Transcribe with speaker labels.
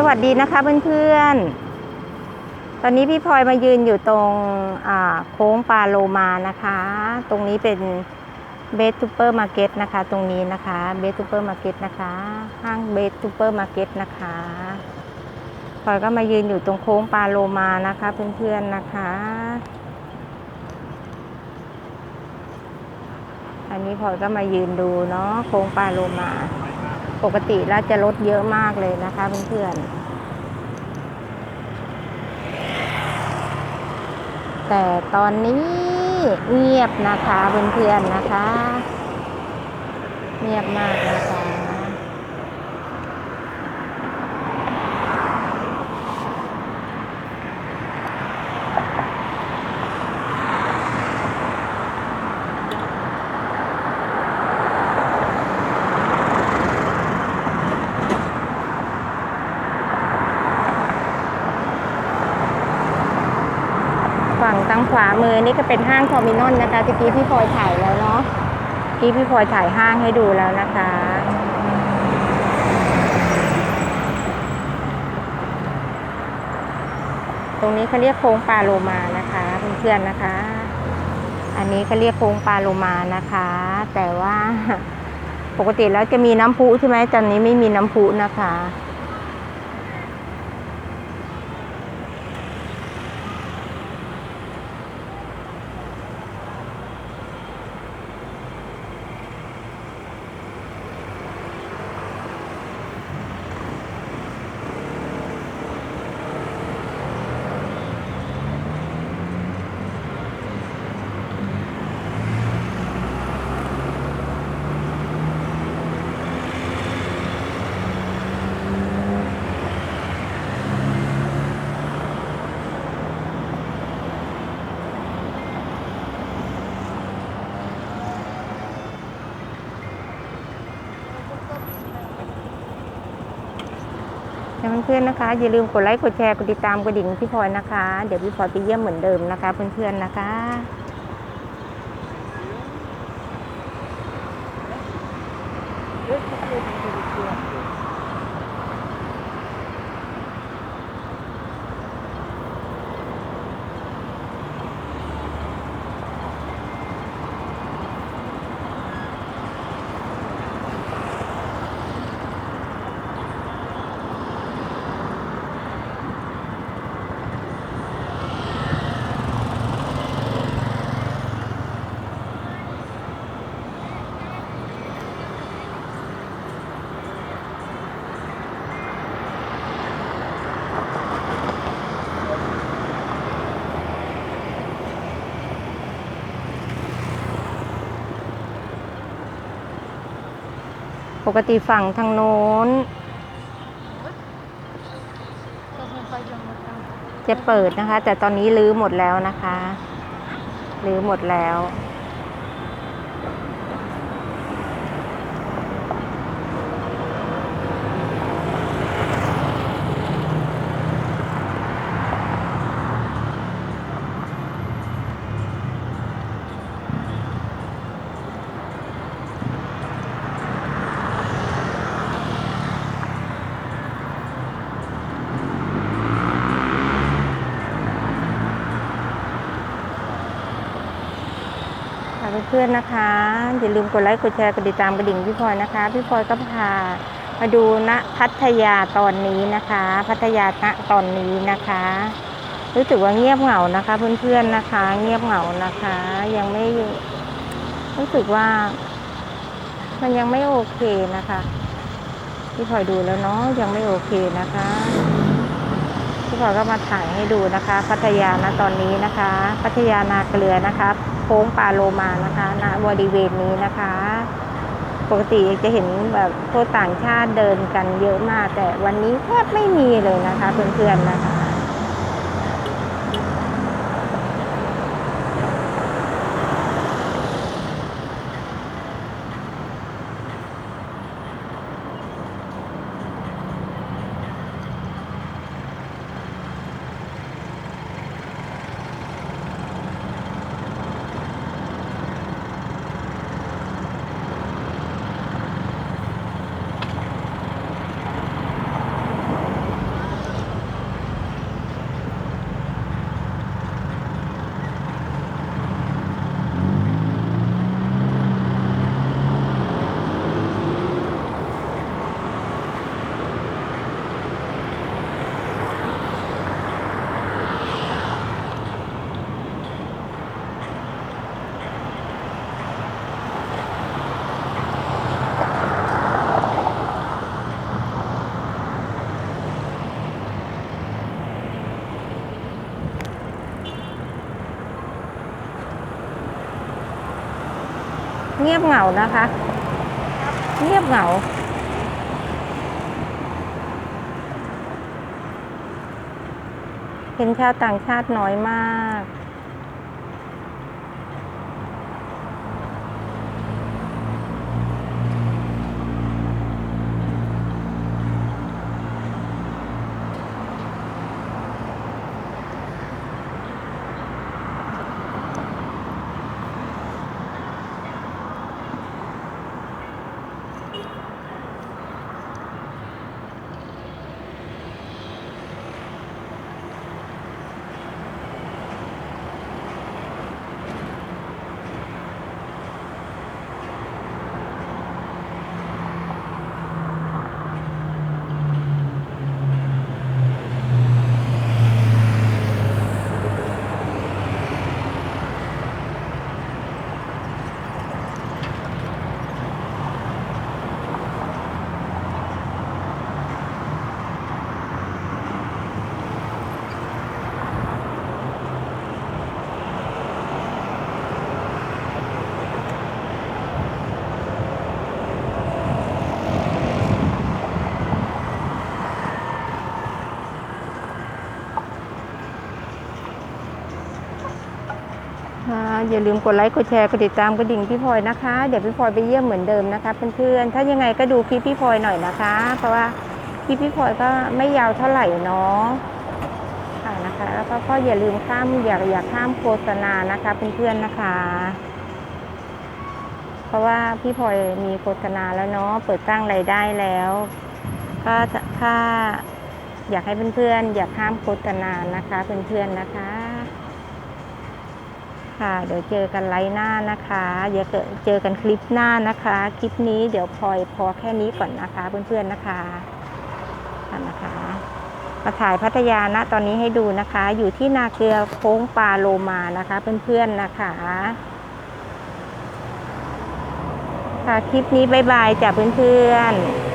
Speaker 1: สวัสดีนะคะเพื่อนๆ ตอนนี้พี่พลอยมายืนอยู่ตรงโค้งปาโลมานะคะ ตรงนี้เป็นเบสซูเปอร์มาร์เก็ตนะคะ ตรงนี้นะคะเบสซูเปอร์มาร์เก็ตนะคะ ห้างเบสซูเปอร์มาร์เก็ตนะคะพลอยก็มายืนอยู่ตรงโค้งปาโลมานะคะเพื่อนๆนะคะ อันนี้พลอยก็มายืนดูเนาะโค้งปาโลมา ปกติแล้วจะลดเยอะมากเลยนะคะเพื่อนๆ แต่ตอนนี้เงียบนะคะเพื่อนๆนะคะ เงียบมากนะคะ ฝั่งทางขวามือนี่ก็เป็นห้างคอมมินอนนะคะตะกี้พี่พลอยถ่ายแล้วเนาะตะกี้พี่พลอยถ่ายห้างให้ดูแล้วนะคะ ตรงนี้เขาเรียกโค้งปลาโลมานะคะเพื่อนๆนะคะ อันนี้เขาเรียกโค้งปลาโลมานะคะ แต่ว่าปกติแล้วจะมีน้ำพุใช่ไหมตอนนี้ไม่มีน้ำพุนะคะ เพื่อนๆนะคะ อย่าลืมกดไลค์กดแชร์กดติดตามกระดิ่งพี่พลอยนะคะ เดี๋ยวพี่พลอยไปเยี่ยมเหมือนเดิมนะคะ เพื่อนๆนะคะ ปกติฝั่งทางโน้น จะเปิดนะคะ แต่ตอนนี้ลื้อหมดแล้วนะคะ ลื้อหมดแล้ว เพื่อนๆนะคะ อย่าลืมกดไลค์กดแชร์กดติดตามกระดิ่งพี่พลอยนะคะ พี่พลอยก็พามาดูณพัทยาตอนนี้นะคะ พัทยาณตอนนี้นะคะ รู้สึกว่าเงียบเหงานะคะ เพื่อนๆนะคะ เงียบเหงานะคะ ยังไม่รู้สึกว่า มันยังไม่โอเคนะคะพี่พลอยดูแล้วเนาะยังไม่โอเคนะคะพี่พลอยก็มาถ่ายให้ดูนะคะ พัทยาณตอนนี้นะคะ พัทยานาเกลือนะคะ โค้งปาโลมานะคะณบริเวณนี้นะคะ ปกติจะเห็นแบบพวกต่างชาติเดินกันเยอะมาก แต่วันนี้แทบไม่มีเลยนะคะเพื่อนๆนะคะ งียบเหงานะคะ เงียบเหงา เห็นชาวต่างชาติน้อยมาก อย่าลืมกดไลค์กดแชร์กดติดตามกระดิ่งพี่พลอยนะคะ เดี๋ยวพี่พลอยไปเยี่ยมเหมือนเดิมนะคะเพื่อนๆถ้ายังไงก็ดูคลิปพี่พลอยหน่อยนะคะ เพราะว่าคลิปพี่พลอยก็ไม่ยาวเท่าไหร่เนาะค่ะนะคะ แล้วก็ก็อย่าลืมข้ามอย่าอย่าข้ามโฆษณานะคะเพื่อนๆนะคะ เพราะว่าพี่พลอยมีโฆษณาแล้วเนาะเปิดตั้งรายได้แล้ว ก็ถ้าอยากให้เพื่อนๆ อย่าข้ามโฆษณานะคะเพื่อนๆนะคะ ค่ะ เดี๋ยวเจอกันไลฟ์หน้านะคะเดี๋ยวเจอกันคลิปหน้านะคะ คลิปนี้เดี๋ยวพลอยพอแค่นี้ก่อนนะคะ เพื่อนๆนะคะนะคะมาถ่ายพัทยานะตอนนี้ให้ดูนะคะ อยู่ที่นาเกลือโค้งปลาโลมานะคะ เพื่อนๆนะคะ ค่ะคลิปนี้บายบายจ้ะเพื่อนๆ